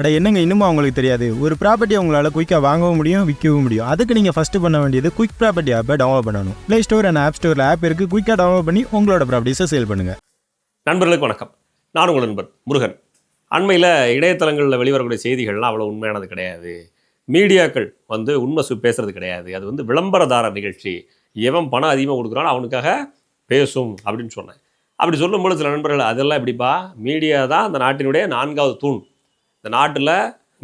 அட என்னங்க இன்னுமா அவங்களுக்கு தெரியாது? ஒரு ப்ராப்பர்ட்டி உங்களால் குயிக்காக வாங்கவும் முடியும் விற்கவும் முடியும். அதுக்கு நீங்கள் ஃபஸ்ட்டு பண்ண வேண்டியது குயிக் ப்ராப்பர்ட்டி ஆப்பை டவுன்லோட் பண்ணணும். ப்ளே ஸ்டோர் அண்ட் ஆப் ஸ்டோரில் ஆப் இருக்குது குயிக்காக டவுன்லோட் பண்ணி உங்களோட ப்ராப்பர்ட்டிஸை சேல் பண்ணுங்கள் நண்பர்களுக்கு வணக்கம். நான் உங்கள் நண்பர் முருகன். அண்மையில் இணையதளங்களில் வெளிவரக்கூடிய செய்திகள்லாம் அவ்வளோ உண்மையானது கிடையாது. மீடியாக்கள் வந்து உண்மை சு பேசுறது கிடையாது. அது வந்து விளம்பரதார நிகழ்ச்சி. எவன் பணம் அதிகமாக கொடுக்குறான் அவனுக்காக பேசும் அப்படின்னு சொன்னேன். அப்படி சொல்லும்போது சில நண்பர்கள் அதெல்லாம் எப்படிப்பா? மீடியா தான் அந்த நாட்டினுடைய நான்காவது தூண். இந்த நாட்டில்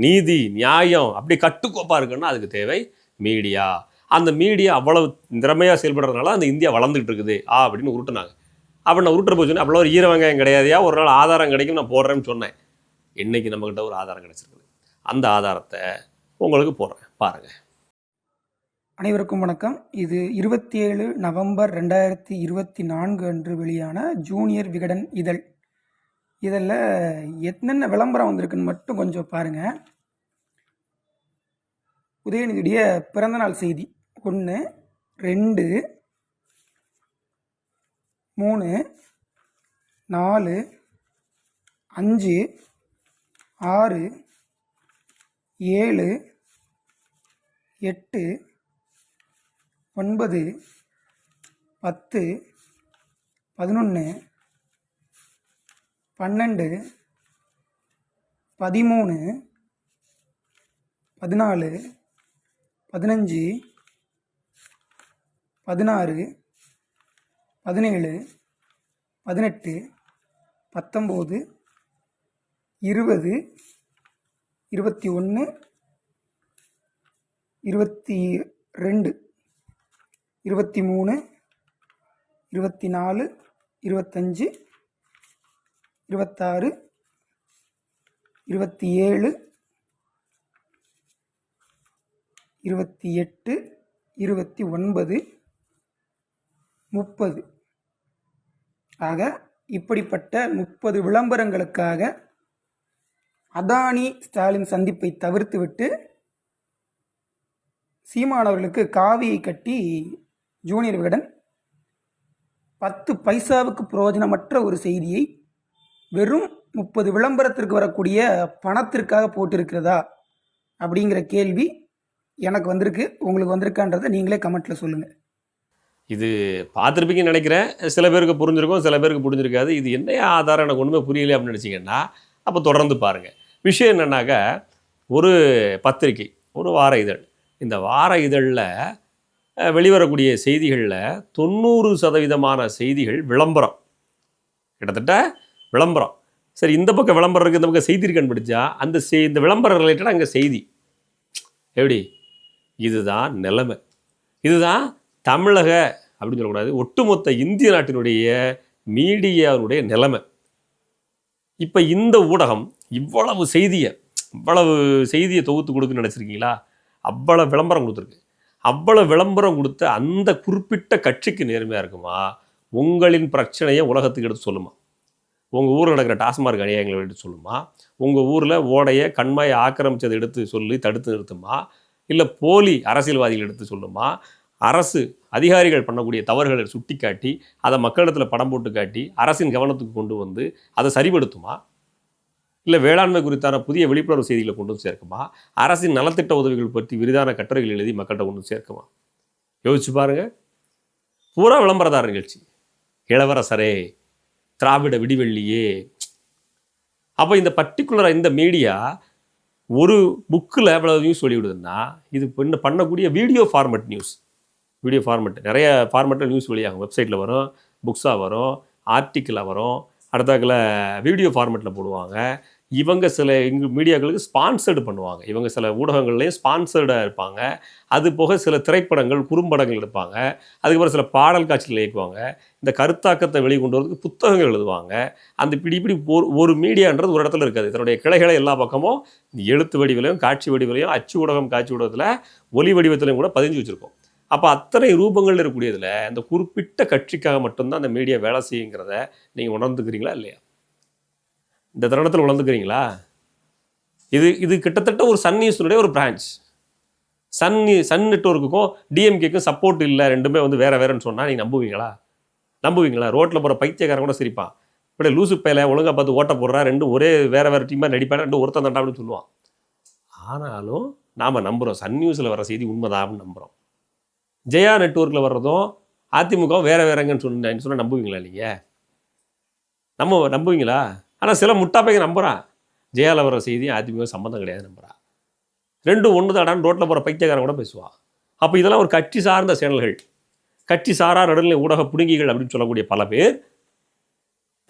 நீதி நியாயம் அப்படி கட்டுக்கோப்பாக இருக்குன்னா அதுக்கு தேவை மீடியா. அந்த மீடியா அவ்வளவு திறமையாக செயல்படுறதுனால அந்த இந்தியா வளர்ந்துட்டு இருக்குது. ஆ அப்படின்னு உருட்டுனாங்க. அப்போ நான் உருட்டுற போய் சொன்னேன் அவ்வளோ ஒரு ஈர வெங்காயம் ஒரு நாள் ஆதாரம் கிடைக்கும் நான் போடுறேன்னு சொன்னேன். இன்றைக்கி நம்மக்கிட்ட ஒரு ஆதாரம் கிடைச்சிருக்குது. அந்த ஆதாரத்தை உங்களுக்கு போடுறேன். பாருங்கள் அனைவருக்கும் வணக்கம். இது இருபத்தி ஏழு நவம்பர் ரெண்டாயிரத்தி இருபத்தி நான்கு அன்று வெளியான ஜூனியர் விகடன் இதழ். இதில் என்னென்ன விளம்பரம் வந்திருக்குன்னு மட்டும் கொஞ்சம் பாருங்கள் உதயநிதியுடைய பிறந்தநாள் செய்தி. ஒன்று ரெண்டு மூணு நாலு அஞ்சு ஆறு ஏழு எட்டு ஒன்பது பத்து பதினொன்று பன்னெண்டு பதிமூணு பதினாலு பதினஞ்சு பதினாறு பதினேழு பதினெட்டு பத்தொம்போது இருபது இருபத்தி ஒன்று இருபத்தி ரெண்டு இருபத்தி மூணு இருபத்தி நாலு இருபத்தஞ்சு இருபத்தாறு இருபத்தி ஏழு இருபத்தி எட்டு இருபத்தி ஒன்பது முப்பது. ஆக இப்படிப்பட்ட முப்பது விளம்பரங்களுக்காக அதானி ஸ்டாலின் சந்திப்பை தவிர்த்துவிட்டு சீமானவர்களுக்கு காவியை கட்டி ஜூனியர் விகடன் பத்து பைசாவுக்கு பிரயோஜனமற்ற ஒரு செய்தியை வெறும் முப்பது விளம்பரத்திற்கு வரக்கூடிய பணத்திற்காக போட்டிருக்கிறதா அப்படிங்கிற கேள்வி எனக்கு வந்திருக்கு. உங்களுக்கு வந்திருக்கான்றதை நீங்களே கமெண்ட்டில் சொல்லுங்கள் இது பார்த்துருப்பீங்கன்னு நினைக்கிறேன். சில பேருக்கு புரிஞ்சிருக்கும் சில பேருக்கு புரிஞ்சிருக்காது. இது என்ன ஆதாரம் எனக்கு ஒன்றுமே புரியலையே அப்படின்னு நினச்சிங்கன்னா அப்போ தொடர்ந்து பாருங்கள் விஷயம் என்னன்னாக்கா ஒரு பத்திரிகை ஒரு வார இதழ். இந்த வார இதழில் வெளிவரக்கூடிய செய்திகளில் தொண்ணூறு சதவீதமான செய்திகள் விளம்பரம். கிட்டத்தட்ட விளம்பரம். சரி இந்த பக்கம் விளம்பரம் இருக்குது இந்த பக்கம் செய்தி இருக்கான்னு படித்தா அந்த செய் இந்த விளம்பரம் ரிலேட்டடாக அங்கே செய்தி. எப்படி? இதுதான் நிலைமை. இதுதான் தமிழக அப்படின்னு சொல்லக்கூடாது ஒட்டுமொத்த இந்திய நாட்டினுடைய மீடியாவுடைய நிலைமை. இப்போ இந்த ஊடகம் இவ்வளவு செய்தியை இவ்வளவு செய்தியை தொகுத்து கொடுக்குன்னு நினச்சிருக்கீங்களா? அவ்வளோ விளம்பரம் கொடுத்துருக்கு. அவ்வளோ விளம்பரம் கொடுத்த அந்த குறிப்பிட்ட கட்சிக்கு நேர்மையாக இருக்குமா? உங்களின் பிரச்சனையை உலகத்துக்கு எடுத்து சொல்லுமா? உங்கள் ஊரில் நடக்கிற டாஸ்மார்க் அநியாயங்களை எடுத்து சொல்லுமா? உங்கள் ஊரில் ஓடைய கண்மாயை ஆக்கிரமித்ததை எடுத்து சொல்லி தடுத்து நிறுத்துமா? இல்லை போலி அரசியல்வாதிகள் எடுத்து சொல்லுமா? அரசு அதிகாரிகள் பண்ணக்கூடிய தவறுகளை சுட்டிக்காட்டி அதை மக்களிடத்தில் படம் போட்டு காட்டி அரசின் கவனத்துக்கு கொண்டு வந்து அதை சரிபடுத்துமா? இல்லை வேளாண்மை குறித்தான புதிய விழிப்புணர்வு செய்திகளை கொண்டு வந்து சேர்க்குமா? அரசின் நலத்திட்ட உதவிகள் பற்றி விரிதான கட்டுரைகள் எழுதி மக்கள்கிட்ட கொண்டு வந்து சேர்க்குமா? யோசிச்சு பாருங்க. பூரா விளம்பரதார நிகழ்ச்சி. இளவரசரே. திராவிட விடிவெள்ளியே. அப்போ இந்த பர்டிகுலராக இந்த மீடியா ஒரு புக்கில் எவ்வளோ நியூஸ் வெளியிடுதுன்னா இது இன்னும் பண்ணக்கூடிய video format news video format நிறைய ஃபார்மட்டில் நியூஸ் வெளியாகும். வெப்சைட்டில் வரும் புக்ஸாக வரும் ஆர்டிக்கிளாக வரும். அடுத்தாக்கில் வீடியோ ஃபார்மேட்டில் போடுவாங்க. இவங்க சில இங்கு மீடியாக்களுக்கு ஸ்பான்சர்டு பண்ணுவாங்க. இவங்க சில ஊடகங்கள்லேயும் ஸ்பான்சர்டாக இருப்பாங்க. அது போக சில திரைப்படங்கள் குறும்படங்கள் எடுப்பாங்க. அதுக்கப்புறம் சில பாடல் காட்சிகள் இயக்குவாங்க. இந்த கருத்தாக்கத்தை வெளிக்கொண்டு வரதுக்கு புத்தகங்கள் எழுதுவாங்க. அந்த இப்படி இப்படி ஒரு ஒரு மீடியான்றது ஒரு இடத்துல இருக்காது. தன்னுடைய கிளைகளை எல்லா பக்கமும் எழுத்து வடிவிலையும் காட்சி வடிவிலையும் அச்சு ஊடகம் காட்சி ஊடகத்தில் ஒலி வடிவத்திலையும் கூட பதிஞ்சு வச்சுருக்கோம். அப்போ அத்தனை ரூபங்கள் இருக்கக்கூடியதில் அந்த குறிப்பிட்ட கட்சிக்காக மட்டும்தான் அந்த மீடியா வேலை செய்யுங்கிறத நீங்கள் உணர்ந்துக்கிறீங்களா இல்லையா? இந்த தருணத்தில் உணர்ந்துக்கிறீங்களா இது இது கிட்டத்தட்ட ஒரு சன் நியூஸினுடைய ஒரு பிரான்ச் சன் சன் நெட்ஒர்க்குக்கும் டிஎம்கேக்கும் சப்போர்ட் இல்லை ரெண்டுமே வந்து வேற வேறன்னு சொன்னால் நீங்கள் நம்புவீங்களா? நம்புவீங்களா? ரோட்டில் போகிற பைத்தியக்காரன் கூட சிரிப்பான். இப்படி லூசு பையில ஒழுங்காக பார்த்து ஓட்ட போடுறா ரெண்டும் ஒரே வேற வேற டீமாக நடிப்பாங்க ரெண்டு ஒருத்தன் தண்டா அப்படின்னு சொல்லுவான். ஆனாலும் நாம் நம்புகிறோம் சன் நியூஸில் வர செய்தி உண்மைதான் நம்புகிறோம் ஜெயா நெட்வொர்க்கில் வர்றதும் அதிமுக வேற வேறங்கன்னு சொன்ன சொன்னால் நம்புவீங்களா நீங்கள் நம்ம நம்புவீங்களா? ஆனால் சில முட்டாப்பைங்க நம்புகிறான் ஜெயாவில் வர செய்தியும் அதிமுக சம்மந்தம் கிடையாது நம்புகிறான் ரெண்டும் ஒன்று தாடான்னு ரோட்டில் போகிற பைத்தியக்காரன் கூட பேசுவான் அப்போ இதெல்லாம் ஒரு கட்சி சார்ந்த சேனல்கள். கட்சி சாரா நடுநிலை ஊடக புடுங்கிகள் அப்படின்னு சொல்லக்கூடிய பல பேர்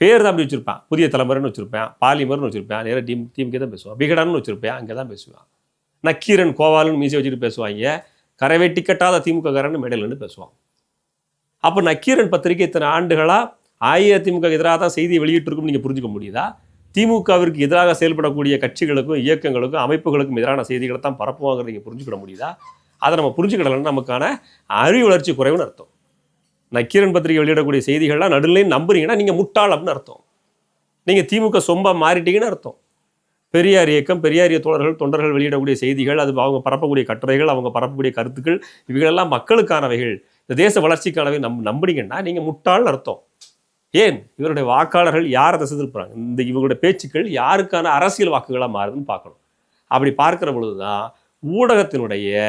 பேர் தான் அப்படி வச்சுருப்பான். புதிய தலைமுறைன்னு வச்சுருப்பேன் பாலிமர்னு வச்சுருப்பேன் நேராக டீம் டீமுக்கே தான் பேசுவான் விகடன்னு வச்சுருப்பேன் அங்கே தான் பேசுவான் நக்கீரன் கோவாலுன்னு மீசை வச்சுட்டு பேசுவாங்க. கரவை கட்டாத திமுக காரன்னு பேசுவான். அப்போ நக்கீரன் பத்திரிகை இத்தனை ஆண்டுகளாக அஇஅதிமுக எதிராக தான் செய்தியை வெளியிட்டிருக்கும்னு நீங்கள் புரிஞ்சுக்க முடியுதா? திமுகவிற்கு எதிராக செயல்படக்கூடிய கட்சிகளுக்கும் இயக்கங்களுக்கும் அமைப்புகளுக்கும் எதிரான செய்திகளை தான் பரப்புவாங்கிறத நீங்கள் புரிஞ்சுக்கிட முடியுதா? அதை நம்ம புரிஞ்சுக்கிடலன்னா நமக்கான அறிவு வளர்ச்சி குறைவுன்னு அர்த்தம். நக்கீரன் பத்திரிகை வெளியிடக்கூடிய செய்திகள்லாம் நடுநிலையும் நம்புறீங்கன்னா நீங்கள் முட்டாள் அப்படின்னு அர்த்தம். நீங்கள் திமுக சொம்பா மாறிட்டீங்கன்னு அர்த்தம். பெரியார் இயக்கம் பெரியாரிய தோழர்கள் தொண்டர்கள் வெளியிடக்கூடிய செய்திகள் அது அவங்க பரப்பக்கூடிய கட்டுரைகள் அவங்க பரப்பக்கூடிய கருத்துக்கள் இவைகளெல்லாம் மக்களுக்கானவைகள். இந்த தேச வளர்ச்சிக்கானவை நம் நம்புனீங்கன்னா நீங்கள் முட்டாள்னு அர்த்தம். ஏன்? இவருடைய வாக்காளர்கள் யாரை திசை திருப்புறாங்க இந்த இவங்களுடைய பேச்சுக்கள் யாருக்கான அரசியல் வாக்குகளாக மாறுதுன்னு பார்க்கணும். அப்படி பார்க்குற பொழுது தான் ஊடகத்தினுடைய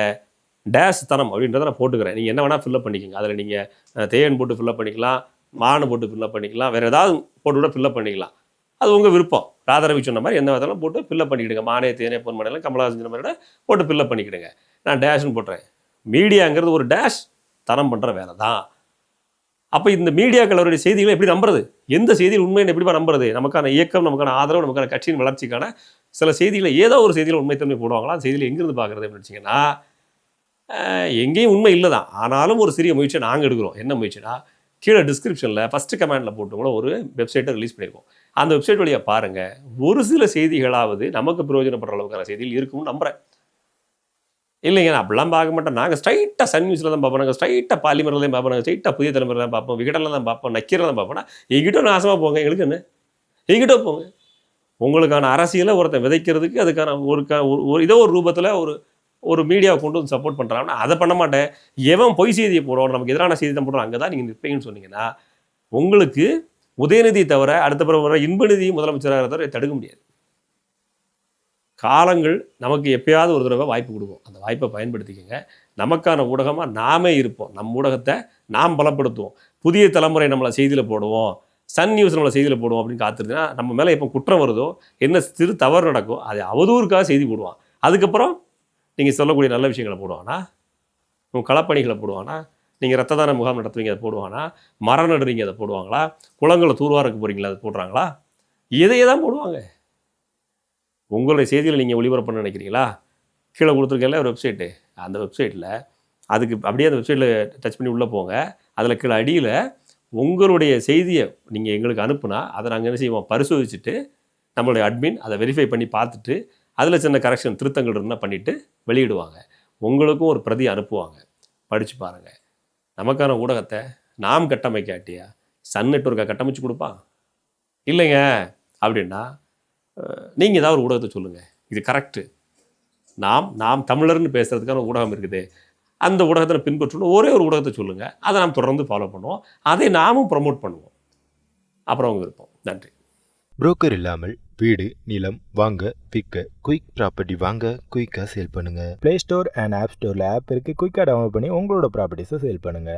டேஷ் தனம் அப்படின்றத நான் போட்டுக்கிறேன். நீங்கள் என்ன வேணால் ஃபில்லப் பண்ணிக்கோங்க. அதில் நீங்கள் தேன் போட்டு ஃபில்லப் பண்ணிக்கலாம் மானு போட்டு ஃபில்லப் பண்ணிக்கலாம் வேறு ஏதாவது போட்டு கூட ஃபில்லப் பண்ணிக்கலாம். அது உங்கள் விருப்பம். ராதாரவி சொன்ன மாதிரி எந்த விதத்தாலும் போட்டு ஃபில்லப் பண்ணிக்கிடுங்க. மானே தேனே ஃபோன் பண்ணலாம் கமலஹாசன் சொன்ன மாதிரி போட்டு ஃபில்லப் பண்ணிக்கிடுங்க. நான் டேஷ்னு போட்டுறேன். மீடியாங்கிறது ஒரு டேஷ் தனம் பண்ணுற வேலை தான் அப்போ இந்த மீடியாக்கள் அவருடைய செய்திகளை எப்படி நம்புறது? எந்த செய்தியில் உண்மையை எப்படிப்பா நம்புறது? நமக்கான இயக்கம் நமக்கான ஆதரவு நமக்கான கட்சியின் வளர்ச்சிக்கான சில செய்திகளை ஏதோ ஒரு செய்தியில் உண்மைத்தன்மை போடுவாங்களா? அந்த செய்தியில் எங்கிருந்து பார்க்குறது அப்படின்னு வச்சிங்கன்னா எங்கேயும் உண்மை இல்லை தான் ஆனாலும் ஒரு சிறிய முயற்சியை நாங்கள் எடுக்கிறோம். என்ன முயற்சினா கீழே டிஸ்கிரிப்ஷனில் ஃபஸ்ட்டு கமெண்டில் போட்டு கூட ஒரு வெப்சைட்டை ரிலீஸ் பண்ணியிருக்கோம் அந்த வெப்சைட் வழியாக பாருங்கள் ஒரு சில செய்திகளாவது நமக்கு பிரயோஜனப்படுற அளவுக்கான செய்திகள் இருக்கும்னு நம்புகிறேன் இல்லைங்க நான் அப்படிலாம் பார்க்க மாட்டேன். நாங்கள் ஸ்ட்ரைட்டாக சன் நியூஸில் தான் பார்ப்போம். நாங்கள் ஸ்ட்ரைட்டாக பாலிமரில் தான் பார்ப்போம். நாங்கள் ஸ்ட்ரைட்டாக புதிய தலைமுறை தான் பார்ப்போம். விகடனில் தான் பார்ப்போம். நக்கீரில் தான் பார்ப்போம்னா எங்கிட்ட நாசமாக போங்க. எங்களுக்கு என்ன? எங்கிட்ட போங்க. உங்களுக்கான அரசியலை ஒருத்தன் விதைக்கிறதுக்கு அதுக்கான ஒரு க ஒரு- ஒரு ஒரு ரூபத்தில் ஒரு ஒரு மீடியாவை கொண்டு வந்து சப்போர்ட் பண்ணுறாங்கன்னா அதை பண்ண மாட்டேன். எவன் பொய் செய்தியை போடுறோம் நமக்கு எதிரான செய்தி தான் போடுறோம் அங்கே தான் நீங்கள் நிற்பீங்கன்னு சொன்னீங்கன்னா உங்களுக்கு உதயநிதி தவிர அடுத்த பிறகு வர இன்பநிதி முதலமைச்சராக தவிர தடுக்க முடியாது. காலங்கள் நமக்கு எப்பயாவது ஒரு தடவை வாய்ப்பு கொடுக்கும். அந்த வாய்ப்பை பயன்படுத்திக்கங்க. நமக்கான ஊடகமாக நாமே இருப்போம். நம் ஊடகத்தை நாம் பலப்படுத்துவோம். புதிய தலைமுறை நம்மளை செய்தியில் போடுவோம். சன் நியூஸ் நம்மளை செய்தியில் போடுவோம் அப்படின்னு காத்திருந்தீங்கன்னா நம்ம மேலே எப்போ குற்றம் வருதோ என்ன சிறு தவறு நடக்கும் அதை அவதூறுக்காக செய்தி போடுவான். அதுக்கப்புறம் நீங்கள் சொல்லக்கூடிய நல்ல விஷயங்களை போடுவானா? உங்கள் களப்பணிகளை போடுவானா? நீங்கள் ரத்த தான முகாம் நடத்துவீங்க அதை போடுவானா? மரம் நடுறீங்க அதை போடுவாங்களா? குளங்களை தூர்வாருக்கு போகிறீங்களா அதை போடுறாங்களா? இதையே தான் போடுவாங்க. உங்களுடைய செய்திகளை நீங்கள் ஒளிபரப்பு பண்ண நினைக்கிறீங்களா? கீழே கொடுத்துருக்கல ஒரு வெப்சைட்டு அந்த வெப்சைட்டில் அதுக்கு அப்படியே அந்த வெப்சைட்டில் டச் பண்ணி உள்ளே போங்க. அதில் கீழே அடியில் உங்களுடைய செய்தியை நீங்கள் எங்களுக்கு அனுப்புனா அதை நாங்கள் என்ன செய்வோம்? பரிசோதிச்சுட்டு நம்மளுடைய அட்மின் அதை வெரிஃபை பண்ணி பார்த்துட்டு அதில் சின்ன கரெக்ஷன் திருத்தங்கள் இருந்தால் பண்ணிவிட்டு வெளியிடுவாங்க. உங்களுக்கும் ஒரு பிரதி அனுப்புவாங்க. படித்து பாருங்கள் நமக்கான ஊடகத்தை நாம் கட்டமைக்காட்டியா? சன் நெட்ஒர்க்கை கட்டமைச்சு கொடுப்பான் இல்லைங்க. அப்படின்னா நீங்கள் ஏதாவது ஒரு ஊடகத்தை சொல்லுங்கள் இது கரெக்டு நாம் நாம் தமிழர்னு பேசுகிறதுக்கான ஊடகம் இருக்குது. அந்த ஊடகத்தில் பின்பற்றணும் ஒரே ஒரு ஊடகத்தை சொல்லுங்கள் அதை நாம் தொடர்ந்து ஃபாலோ பண்ணுவோம். அதை நாமும் ப்ரமோட் பண்ணுவோம். அப்புறம் அவங்க இருப்போம் நன்றி. புரோக்கர் இல்லாமல் வீடு நிலம் வாங்க விற்க குயிக் ப்ராப்பர்ட்டி வாங்க குயிக்காக சேல் பண்ணுங்க. ப்ளே ஸ்டோர் அண்ட் ஆப் ஸ்டோரில் ஆப் இருக்குது குயிக்காக டவுன்லோட் பண்ணி உங்களோட ப்ராப்பர்ட்டிஸை சேல் பண்ணுங்கள்